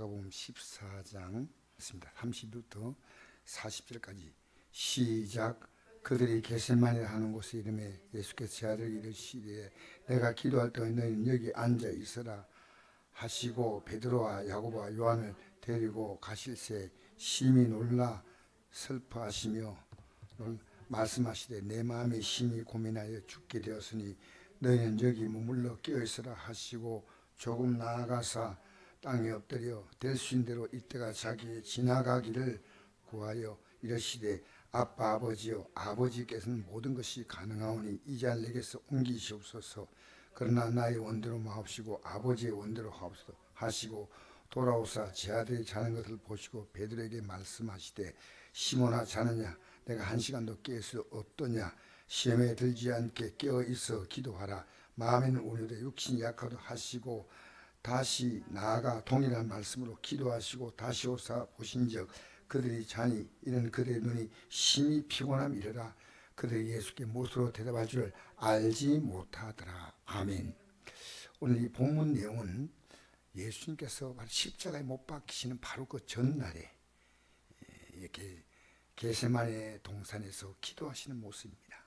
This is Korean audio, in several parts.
마가복음 14장 있습니다. 30부터 40절까지 시작 그들이 게셀만에 하는 곳에 이름에 예수께서 제 아들 이르시되 내가 기도할 때 너희는 여기 앉아 있으라 하시고 베드로와 야고보와 요한을 데리고 가실새 심히 놀라 슬퍼하시며 놀- 말씀하시되 내 마음이 심히 고민하여 죽게 되었으니 너희는 여기 머물러 깨어 있으라 하시고 조금 나아가사 땅에 엎드려 있는 대로 이때가 자기의 지나가기를 구하여 이르시되 아빠 아버지여 아버지께서는 모든 것이 가능하오니 이 자를 내게서 옮기시옵소서. 그러나 나의 원대로 마옵시고 아버지의 원대로 하옵소서. 하시고 돌아오사 제 아들이 자는 것을 보시고 베드로에게 말씀하시되 시몬아 자느냐? 내가 한 시간도 깨어 수 없더냐? 시험에 들지 않게 깨어 있어 기도하라. 마음에는 오늘에 육신이 약하도 하시고 다시 나아가 동일한 말씀으로 기도하시고 다시 오사 보신즉 그들이 자니 이는 그들의 눈이 심히 피곤함이라 그들이 예수께 못으로 대답할 줄 알지 못하더라 아멘. 오늘 이 본문 내용은 예수님께서 십자가에 못 박히시는 바로 그 전날에 이렇게 게세마네 동산에서 기도하시는 모습입니다.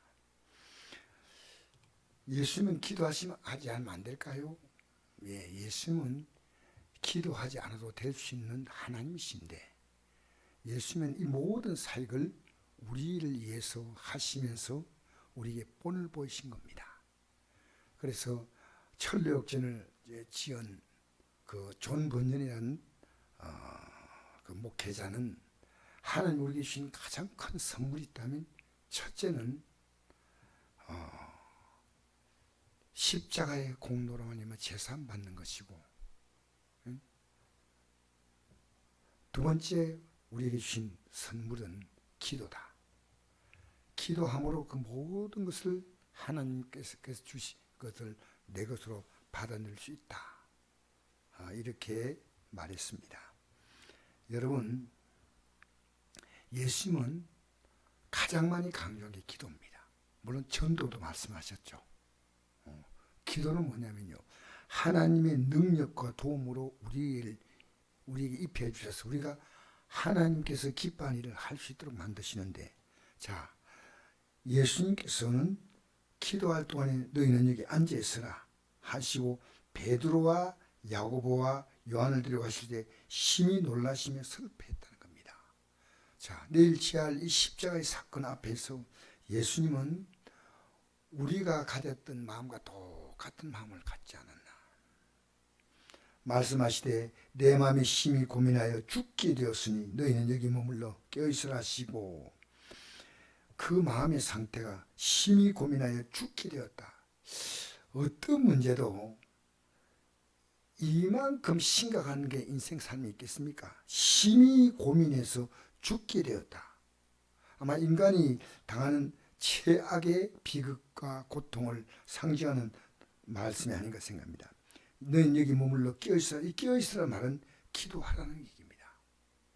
예수님은 기도하시면 하지 않으면 안 될까요? 예, 예수님은 기도하지 않아도 될 수 있는 하나님이신데 예수님은 이 모든 사역을 우리를 위해서 하시면서 우리에게 본을 보이신 겁니다. 그래서 천려역전을 이제 지은 그존 번연이라는 어, 그 목회자는 하나님 우리에게 주신 가장 큰 선물이 있다면 첫째는 어, 십자가의 공로로 하나님의 재산 받는 것이고 응? 두 번째 우리에게 주신 선물은 기도다. 기도함으로 그 모든 것을 하나님께서 주신 것을 내 것으로 받아낼 수 있다. 아, 이렇게 말했습니다. 여러분, 예수님은 가장 많이 강조한 게 기도입니다. 물론 전도도 말씀하셨죠. 어, 기도는 뭐냐면요. 하나님의 능력과 도움으로 우리를, 우리에게 입혀 주셔서 우리가 하나님께서 기뻐하는 일을 할 수 있도록 만드시는데, 자, 예수님께서는 기도할 동안에 너희는 여기 앉아 있으라 하시고 베드로와 야고보와 요한을 데려가실 때 심히 놀라시며 슬퍼했다는 겁니다. 자, 내일 지할 이 십자가의 사건 앞에서 예수님은 우리가 가졌던 마음과 똑 같은 마음을 갖지 않았나. 말씀하시되 내 마음이 심히 고민하여 죽게 되었으니 너희는 여기 머물러 깨어있으라 하시고 그 마음의 상태가 심히 고민하여 죽게 되었다. 어떤 문제도 이만큼 심각한 게 인생 삶이 있겠습니까? 심히 고민해서 죽게 되었다. 아마 인간이 당하는 최악의 비극과 고통을 상징하는 말씀이 아닌가 생각합니다. 너는 여기 머물러 깨어있으라. 이 깨어있으라 말은 기도하라는 얘기입니다.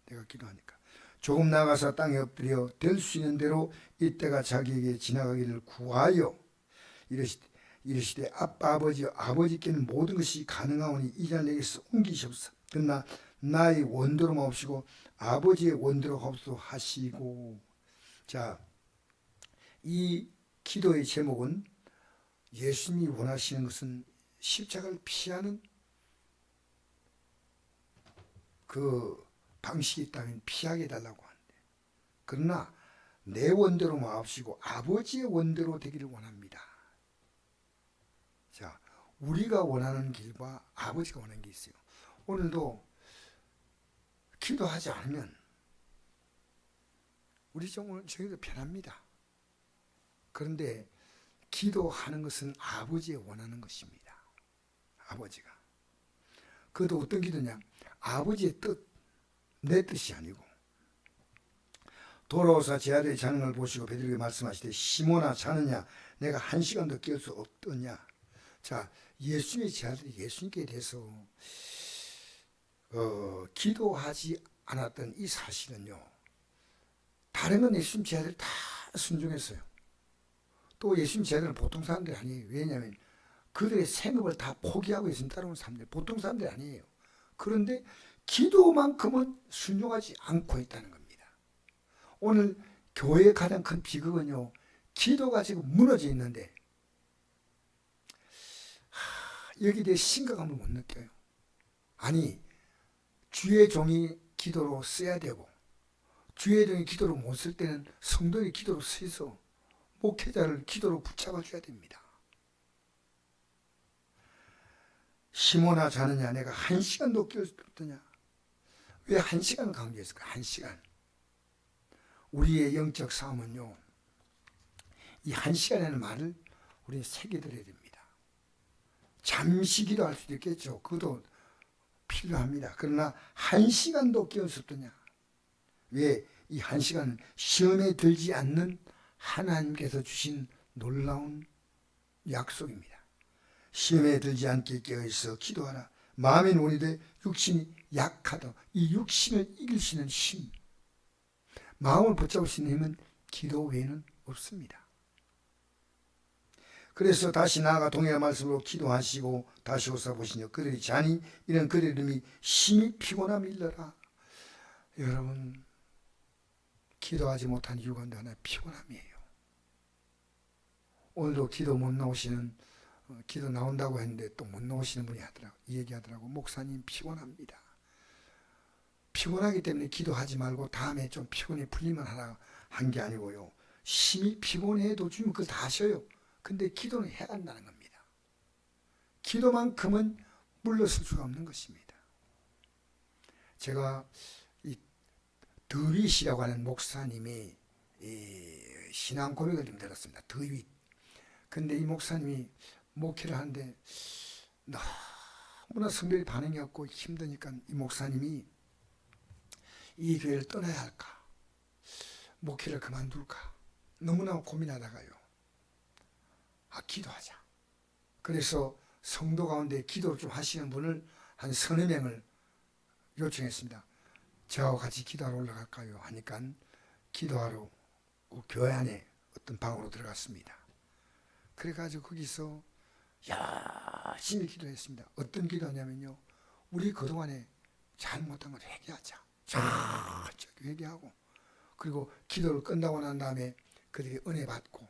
내가 기도하니까. 조금 나가서 땅에 엎드려 될 수 있는 대로 이때가 자기에게 지나가기를 구하여 이르시되, 이르시되 아빠 아버지 아버지께는 모든 것이 가능하오니 이 자를 내게서 옮기시옵소서. 그러나 나의 원대로 마옵시고 아버지의 원대로 하옵소서 하시고 자, 이 기도의 제목은 예수님이 원하시는 것은 십자가를 피하는 그 방식이 있다면 피하게 해달라고 하는데 그러나 내 원대로 마옵시고 아버지의 원대로 되기를 원합니다. 자, 우리가 원하는 길과 아버지가 원하는 게 있어요. 오늘도 기도하지 않으면 우리 좀 오늘 저희도 편합니다. 그런데 기도하는 것은 아버지의 원하는 것입니다. 아버지가. 그것도 어떤 기도냐? 아버지의 뜻, 내 뜻이 아니고. 돌아오사 제 아들이 자는 걸 보시고 베드로에게 말씀하시되 시몬아 자느냐? 내가 한 시간도 깨울 수 없더냐? 자, 예수님의 제 아들이 예수님께 대해서 어, 기도하지 않았던 이 사실은요. 다른 건 예수님 제 아들 다 순종했어요. 또 예수님 제 아들은 보통 사람들이 아니에요. 왜냐하면 그들의 생업을 다 포기하고 예수님 따라오는 사람들 보통 사람들이 아니에요. 그런데 기도만큼은 순종하지 않고 있다는 겁니다. 오늘 교회의 가장 큰 비극은요, 기도가 지금 무너져 있는데, 하, 여기에 대해 심각함을 못 느껴요. 아니, 주의 종이 기도로 써야 되고, 주의 종이 기도로 못 쓸 때는 성도의 기도로 쓰여서 목회자를 기도로 붙잡아 줘야 됩니다. 심호나 자느냐? 내가 한 시간도 깨웠더냐? 왜 한 시간을 강조했을까? 한 시간. 우리의 영적 싸움은요 이 한 시간이라는 말을 우리는 새겨들어야 됩니다. 잠시 기도할 수도 있겠죠. 그것도 필요합니다. 그러나 한 시간도 깨웠었더냐? 왜 이 한 시간은 시험에 들지 않는 하나님께서 주신 놀라운 약속입니다 시험에 들지 않게 깨어있어 기도하라. 논이 돼 육신이 약하다. 이 육신을 있는 힘. 마음을 붙잡을 수 있는 힘은 기도 외에는 없습니다. 그래서 다시 나아가 동해의 말씀으로 기도하시고 다시 오사 보시며 그들이 자니 이런 그들의 이름이 심히 피곤함이 일러라. 여러분 기도하지 못한 이유가 하나 피곤함이에요. 오늘도 기도 못 나오시는 어, 기도 나온다고 했는데 또 못 나오시는 분이 하더라고 이 얘기하더라고 목사님 피곤합니다. 피곤하기 때문에 기도하지 말고 다음에 좀 피곤이 풀리면 하라 한 게 아니고요. 심히 피곤해도 주면 그걸 다 하셔요. 근데 기도는 해야 한다는 겁니다. 기도만큼은 물러설 수가 없는 것입니다. 제가 이 더윗이라고 하는 목사님이 이 신앙 고백을 좀 들었습니다. 더윗. 근데 이 목사님이 목회를 하는데 너무나 성도의 반응이 없고 힘드니까 이 목사님이 이 교회를 떠나야 할까? 목회를 그만둘까? 너무나 고민하다가요. 아, 기도하자. 그래서 성도 가운데 기도를 좀 하시는 분을 한 서너 명을 요청했습니다. 저하고 같이 기도하러 올라갈까요? 하니까 기도하러 그 교회 안에 어떤 방으로 들어갔습니다. 그래가지고 거기서 열심히 기도했습니다. 어떤 기도냐면요. 우리 그동안에 잘못한 걸 회개하자. 철저히 회개하고 그리고 기도를 끝나고 난 다음에 그들이 은혜 받고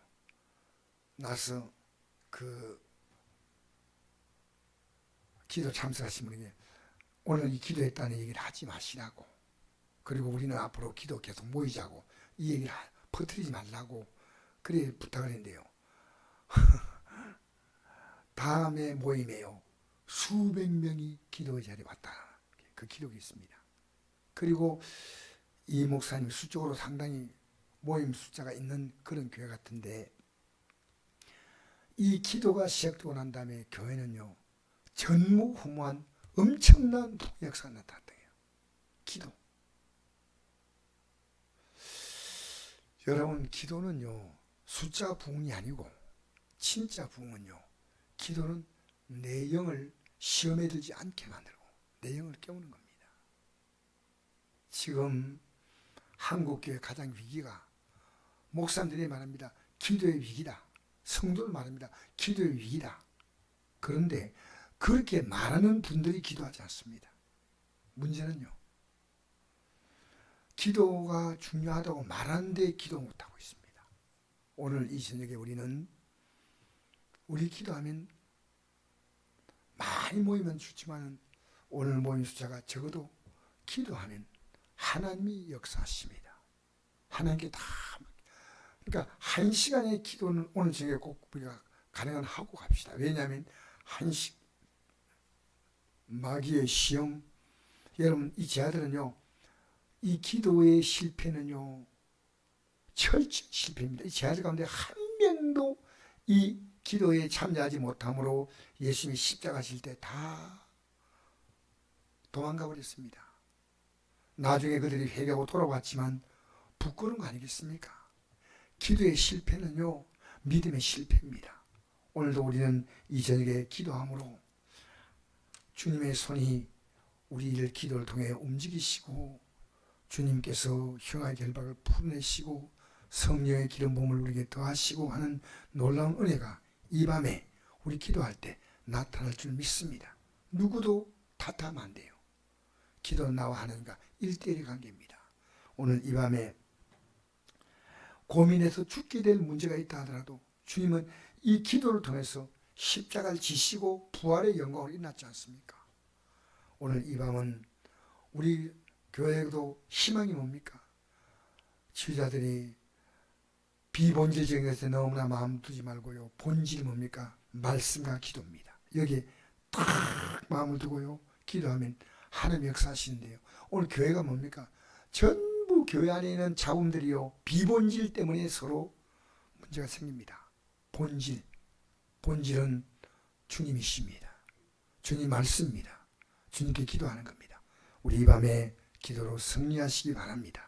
나서 그 기도 참석하신 분에게 오늘 이 기도했다는 얘기를 하지 마시라고 그리고 우리는 앞으로 기도 계속 모이자고 이 얘기를 퍼뜨리지 말라고 그래 부탁을 했는데요. 다음에 모임에요. 수백 명이 기도의 자리에 왔다. 그 기록이 있습니다. 그리고 이 목사님 수적으로 상당히 모임 숫자가 있는 그런 교회 같은데 이 기도가 시작되고 난 다음에 교회는요 전무후무한 엄청난 역사가 나타났다. 기도. 여러분 기도는요 숫자 부흥이 아니고 진짜 부흥은요 기도는 내 영을 시험에 들지 않게 만들고 내 영을 깨우는 겁니다. 지금 한국교회 가장 위기가 목사님들이 말합니다. 기도의 위기다. 성도를 말합니다. 기도의 위기다. 그런데 그렇게 말하는 분들이 기도하지 않습니다. 문제는요. 기도가 중요하다고 말하는데 기도 못하고 있습니다. 오늘 이 저녁에 우리는 우리 기도하면 많이 모이면 좋지만 오늘 모인 숫자가 적어도 기도하면 하나님이 역사하십니다. 하나님께 다 그러니까 한 시간의 기도는 오늘 저녁에 꼭 우리가 가능한 하고 갑시다. 왜냐하면 한시 마귀의 시험 여러분 이 제아들은요 이 기도의 실패는요 철저히 실패입니다. 이 제아들 가운데 한 명도 이 기도에 참여하지 못함으로 예수님이 십자가 질때다 도망가 버렸습니다. 나중에 그들이 회개하고 돌아왔지만 부끄러운 거 아니겠습니까? 기도의 실패는요, 믿음의 실패입니다. 오늘도 우리는 이 저녁에 기도함으로 주님의 손이 우리를 기도를 통해 움직이시고 주님께서 형의 결박을 풀어내시고 성령의 기름 부음을 우리에게 더하시고 하는 놀라운 은혜가 이 밤에 우리 기도할 때 나타날 줄 믿습니다. 누구도 탓하면 안 돼요. 기도 나와 하나님과 일대일 관계입니다. 오늘 이 밤에 고민해서 죽게 될 문제가 있다 하더라도 주님은 이 기도를 통해서 십자가를 지시고 부활의 영광을 일어났지 않습니까? 오늘 이 밤은 우리 교회도 희망이 뭡니까? 지휘자들이 비본질적인 것에 너무나 마음 두지 말고요. 본질이 뭡니까? 말씀과 기도입니다. 여기에 딱 마음을 두고요. 기도하면 하나님 역사하시는데요. 오늘 교회가 뭡니까? 전부 교회 안에 있는 자금들이요. 비본질 때문에 서로 문제가 생깁니다. 본질. 본질은 주님이십니다. 주님 말씀입니다. 주님께 기도하는 겁니다. 우리 이 밤에 기도로 승리하시기 바랍니다.